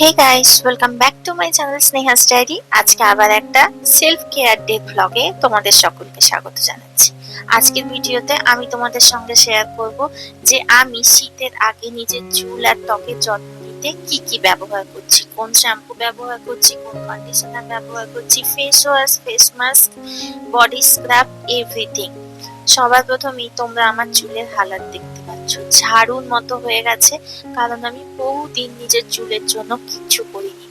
Hey guys welcome back to my channel Sneha diary আজকে আবার একটা সেলফ কেয়ার ডে ব্লগে তোমাদের সকলকে স্বাগত জানাচ্ছি। আজকের ভিডিওতে আমি তোমাদের সঙ্গে শেয়ার করব যে আমি শীতের আগে নিজের চুল আর ত্বকের যত্ন নিতে কি কি ব্যবহার করছি, কোন শ্যাম্পু ব্যবহার করছি, কোন কন্ডিশনার ব্যবহার করছি face wash face mask body scrub everything সবার প্রথমেই তোমরা আমার চুলের হালাত দেখতে পাচ্ছ। ঝাড়ুর মতো হয়ে গেছে, কারণ আমি বহুদিন নিজের চুলের জন্য কিচ্ছু করিনি।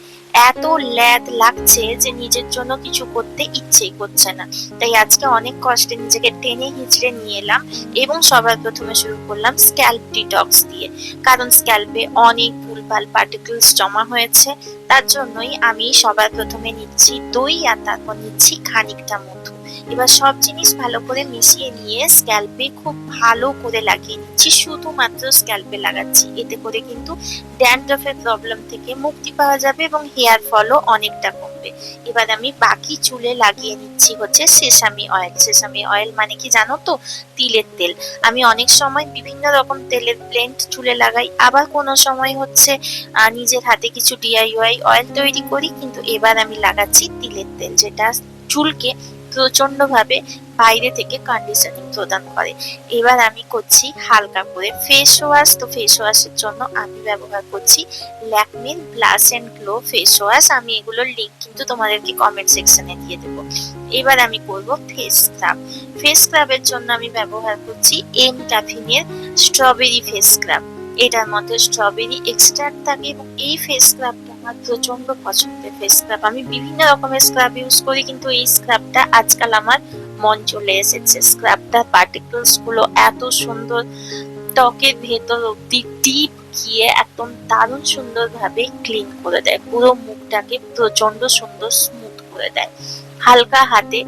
এত ল্যাদ লাগছে যে নিজের জন্য কিছু করতে ইচ্ছেই করছে না। তাই আজকে অনেক কষ্টে নিজেকে টেনে হিচড়ে নিয়ে এলাম এবং সবার প্রথমে শুরু করলাম স্ক্যাল্প ডিটক্স দিয়ে। কারণ স্ক্যাল্পে অনেক ভুলভাল পার্টিকেলস জমা হয়েছে, তার জন্যই আমি সবার প্রথমে নিচ্ছি দই আর তারপর নিচ্ছি খানিকটা মধু। এবার সব জিনিস ভালো করে মিশিয়ে নিয়ে স্ক্যাল্পে খুব ভালো করে লাগিয়ে নিচ্ছি। শুধুমাত্র স্ক্যাল্পে লাগাচ্ছি। এতে করে কিন্তু ড্যান্ড্রফের প্রবলেম থেকে মুক্তি পাওয়া যাবে এবং হেয়ার ফলও অনেকটা কমবে। এবার আমি বাকি চুলে লাগিয়ে নিচ্ছি হচ্ছে সেসামি অয়েল সেসামি অয়েল মানে কি জানো তো? তিলের তেল। আমি অনেক সময় বিভিন্ন রকম তেলের ব্লেন্ড চুলে লাগাই। আবার কোনো সময় হচ্ছে নিজের হাতে কিছু ডিআইওয়াই অয়েল তৈরি করি। কিন্তু এবার আমি লাগাচ্ছি তিলের তেল। যেটা চুলকে প্রচণ্ড ভাবে বাইরে থেকে কন্ডিশনিং প্রদান করে। এবার আমি করছি হালকা করে ফেস ওয়াশ তো ফেস ওয়াশের জন্য আমি ব্যবহার করছি ল্যাকমির blush and glow face wash আমি এগুলোর লিঙ্ক কিন্তু তোমাদেরকে কমেন্ট সেকশনে দিয়ে দেবো। এবার আমি করব ফেস স্ক্রাব ফেস স্ক্রাবের জন্য আমি ব্যবহার করছি এম ক্যাফিনের স্ট্রবেরি ফেস স্ক্রাব এটার মধ্যে স্ট্রবেরি এক্সট্রাক্ট থাকে এবং এই ফেস স্ক্রাবটা আমার প্রচণ্ড পছন্দের ফেস স্ক্রাব আমি বিভিন্ন রকমের স্ক্রাব ইউজ করি, কিন্তু এই স্ক্রাবটা আজকাল আমার মন চলে এসেছে। স্ক্রাবটার পার্টিকেলসগুলো এত সুন্দর, ত্বকের ভেতর অব্দি ডিপ গিয়ে একদম দারুণ সুন্দর ভাবে ক্লিন করে দেয়। পুরো মুখটাকে প্রচণ্ড সুন্দর স্মুথ করে দেয়। হালকা হাতে,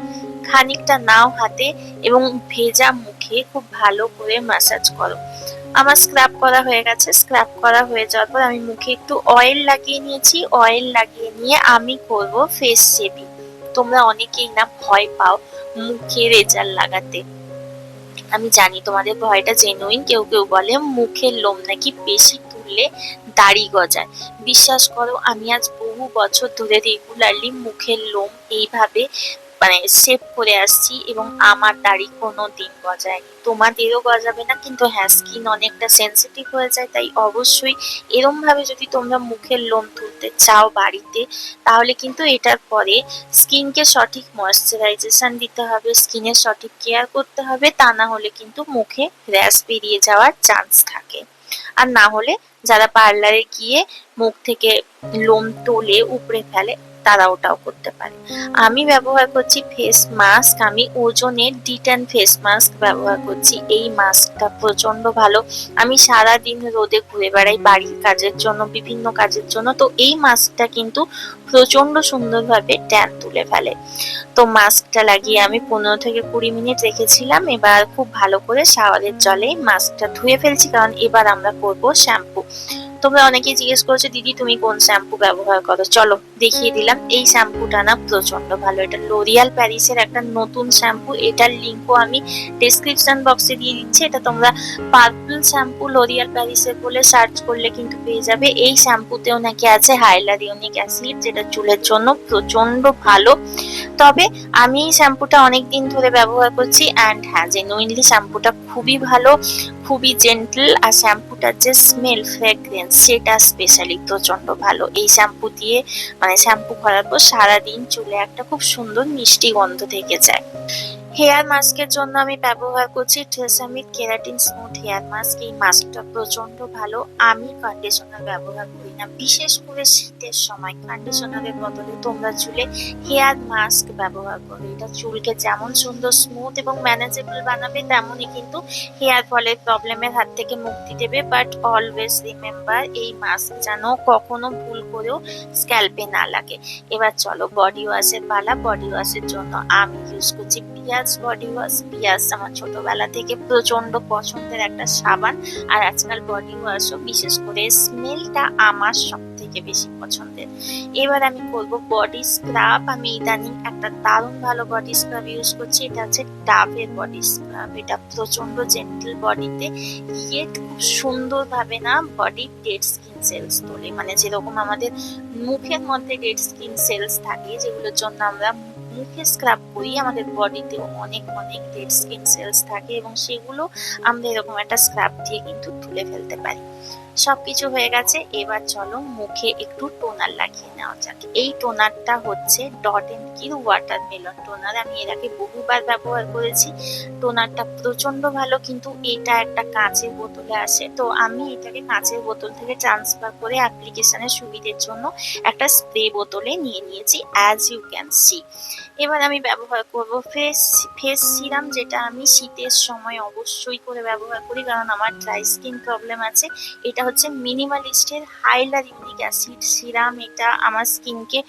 খানিকটা নাও হাতে এবং ভেজা মুখে খুব ভালো করে ম্যাসাজ করো। আমার স্ক্রাব করা হয়ে গেছে স্ক্রাব করা হয়ে যাওয়ার পর আমি মুখে একটু অয়েল লাগিয়ে নিয়েছি অয়েল লাগিয়ে নিয়ে আমি করব ফেস শেভিং তোমরা অনেকেই না ভয় পাও মুখে রেজার লাগাতে। আমি জানি তোমাদের ভয়টা জেনুইন কেউ কেউ বলে মুখের লোম নাকি বেশি তুললে দাড়ি গজায়। বিশ্বাস করো, আমি আজ বহু বছর ধরে রেগুলারলি মুখের লোম এইভাবে মানে সেভ করে আসছি এবং আমার দাড়ি কোনো দিন গজায়নি। তোমাদেরও গজাবে না, কিন্তু হ্যাঁ স্কিন অনেকটা সেন্সিটিভ হয়ে যায়, তাই অবশ্যই এরম ভাবে যদি তোমরা মুখের লোম তুলতে চাও বাড়িতে, তাহলে কিন্তু এটার পরে স্কিনকে সঠিক ময়শ্চারাইজেশন দিতে হবে, স্কিনের সঠিক কেয়ার করতে হবে, তা না হলে কিন্তু মুখে র্যাশ বেরিয়ে যাওয়ার চান্স থাকে। আর না হলে যারা পার্লারে গিয়ে মুখ থেকে লোম তোলে উপড়ে ফেলে তারা ওটাও করতে পারে। আমি ব্যবহার করছি ফেস মাস্ক আমি ওজনের ডিটেন ফেস মাস্ক ব্যবহার করছি, এই মাস্কটা প্রচণ্ড ভালো। আমি সারা দিন রোদে ঘুরে বেড়াই, বাড়ির কাজের জন্য, বিভিন্ন কাজের জন্য, তো এই মাস্কটা কিন্তু প্রচণ্ড সুন্দরভাবে ট্যান তুলে ফেলে। তো মাস্কটা লাগিয়ে আমি পনেরো থেকে কুড়ি মিনিট রেখেছিলাম, এবার খুব ভালো করে শাওয়ারের জলে মাস্কটা ধুয়ে ফেলছি, কারণ এবার আমরা করব শ্যাম্পু তোমরা অনেকেই জিজ্ঞেস করছ, দিদি, তুমি কোন শ্যাম্পু ব্যবহার করো? চলো, দেখিয়ে দিলাম। এই শ্যাম্পুটা না প্রচণ্ড ভালো। এটা লোরিয়াল প্যারিসের একটা নতুন শ্যাম্পু। এটার লিঙ্কও আমি ডেসক্রিপশন বক্সে দিয়ে দিচ্ছি। এটা তোমরা পার্পল শ্যাম্পু লোরিয়াল প্যারিসের বলে সার্চ করলে কিন্তু পেয়ে যাবে। এই শ্যাম্পুতেও নাকি আছে হাইলারিওনিক অ্যাসিড যেটা চুলের জন্য প্রচণ্ড ভালো। তবে আমি এই শ্যাম্পুটা অনেক দিন ধরে ব্যবহার করছি। অ্যান্ড হ্যাঁ জেনুইনলি শ্যাম্পুটা খুবই ভালো। খুবই জেন্টল আর শ্যাম্পুটার যে স্মেল ফ্রেগ্রেন্স সেটা স্পেশালি প্রচণ্ড ভালো। এই শ্যাম্পু দিয়ে মানে শ্যাম্পু করার পর সারাদিন চুলে একটা খুব সুন্দর মিষ্টি গন্ধ থেকে যায়। হেয়ার মাস্কের জন্য আমি ব্যবহার করছি ট্রেসামিক কেরাটিন স্মুথ হেয়ার মাস্ক। এই মাস্কটা প্রচণ্ড ভালো। আমি কন্ডিশনার ব্যবহার করি না। বিশেষ করে শীতের সময় কন্ডিশনারের বদলে তোমরা চুলে হেয়ার মাস্ক ব্যবহার করো। এটা চুলকে যেমন সুন্দর স্মুথ এবং ম্যানেজেবল বানাবে তেমনই কিন্তু হেয়ার ফলের প্রবলেমের হাত থেকে মুক্তি দেবে। বাট অলওয়েজ রিমেম্বার এই মাস্ক যেন কখনো ভুল করেও স্ক্যাল্পে না লাগে। এবার চলো বডি ওয়াশের পালা। বডি ওয়াশের জন্য আমি ইউজ করছি পিঁয়াজ, বডি ওয়াশ, পিঁয়াজ আমার ছোটবেলা থেকে প্রচণ্ড পছন্দের একটা সাবান। আর আজকাল বডি ওয়াশও বিশেষ করে স্মেলটা আমার সব থেকে বেশি পছন্দের। এবার আমি করব বডি স্ক্রাব। আমি ইদানিং একটা দারুণ ভালো বডি স্ক্রাব ইউজ করছি। এটা হচ্ছে ডাবের বডি স্ক্রাব। এটা প্রচণ্ড জেন্টল বডিতে গিয়ে খুব সুন্দরভাবে না বডি ডেড স্কিন সেলস তোলে। মানে যেরকম আমাদের মুখের মধ্যে ডেড স্কিন সেলস থাকে, যেগুলোর জন্য আমরা মুখে স্ক্রাব করি আমাদের বডিতেও অনেক অনেক ডেড স্কিন সেলস থাকে এবং সেগুলো আমরা এরকম একটা স্ক্রাব দিয়ে কিন্তু তুলে ফেলতে পারি। সব কিছু হয়ে গেছে, এবার চলো মুখে একটু টোনার লাগিয়ে নেওয়া যাক। এই টোনারটা হচ্ছে ডট এন্ড কির ওয়াটার মেলন টোনার আমি এর আগে বহুবার ব্যবহার করেছি। টোনারটা প্রচণ্ড ভালো, কিন্তু এটা একটা কাঁচের বোতলে আসে। তো আমি এটাকে কাঁচের বোতল থেকে ট্রান্সফার করে অ্যাপ্লিকেশনের সুবিধের জন্য একটা স্প্রে বোতলে নিয়ে নিয়েছি অ্যাজ ইউ ক্যান সি এবার আমি ব্যবহার করব ফেস ফেস সিরাম, যেটা আমি শীতের সময় অবশ্যই করে ব্যবহার করি, কারণ আমার ড্রাই স্কিন প্রবলেম আছে। এটা হচ্ছে মিনিমালিস্টের হাইলারিউরিক অ্যাসিড সিরাম, এটা আমার স্কিনকে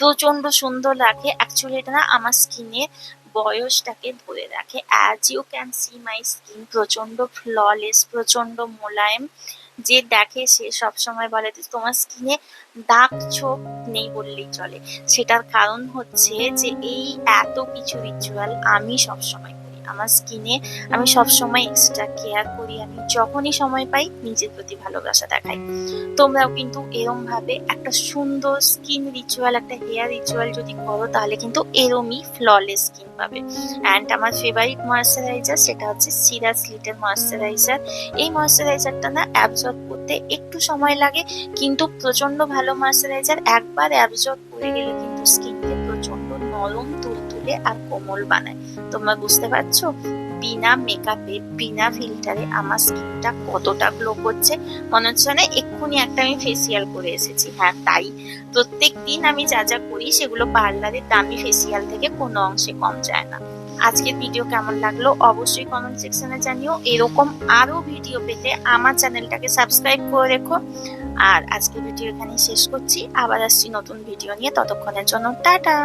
প্রচণ্ড সুন্দর রাখে। অ্যাকচুয়ালি এটা না আমার স্কিনের বয়সটাকে ধরে রাখে। As you can see my skin প্রচণ্ড ফ্ললেস প্রচণ্ড মোলায়েম। যে দেখে সে সবসময় বলে যে তোমার স্কিনে দাগ ছোপ নেই বললেই চলে। সেটার কারণ হচ্ছে যে এই এত কিছু রিচুয়াল আমি সবসময় আমার স্কিনে আমি সব সময় এক্সট্রা কেয়ার করি, আমি যখনই সময় পাই নিজের প্রতি ভালোবাসা দেখাই। তোমরাও কিন্তু এরম ভাবে একটা সুন্দর স্কিন রিচুয়াল একটা হেয়ার রিচুয়াল যদি করো, তাহলে কিন্তু এরমই ফ্ললেস স্কিন পাবে। অ্যান্ড আমার ফেভারিট ময়েশ্চারাইজার সেটা হচ্ছে সিরাস লিটের ময়েশ্চারাইজার এই ময়েশ্চারাইজারটা না অ্যাবজর্ব করতে একটু সময় লাগে, কিন্তু প্রচণ্ড ভালো ময়েশ্চারাইজার একবার অ্যাবজর্ব করে গেলে কিন্তু স্কিনকে প্রচণ্ড নরম তুলতুলে আর কোমল বানায়। তোমরা বুঝতে পারছ? বিনা মেকআপে বিনা ফিল্টারে আমার স্কিনটা কতটা গ্লো করছে? মনে হচ্ছে না এক্ষুনি একটা আমি ফেসিয়াল করে এসেছি। হ্যাঁ তাই। প্রত্যেক দিন আমি যা যা করি, সেগুলো পার্লারের দামি ফেসিয়াল থেকে কোনো অংশে কম যায় না। আজকের ভিডিও কেমন লাগল? অবশ্যই কমেন্ট সেকশনে জানিও। এরকম আরও ভিডিও পেতে আমার চ্যানেলটাকে সাবস্ক্রাইব করে রেখো। আর আজকের ভিডিও এখানে শেষ করছি। আবার আসছি নতুন ভিডিও নিয়ে। ততক্ষণের জন্য টাটা!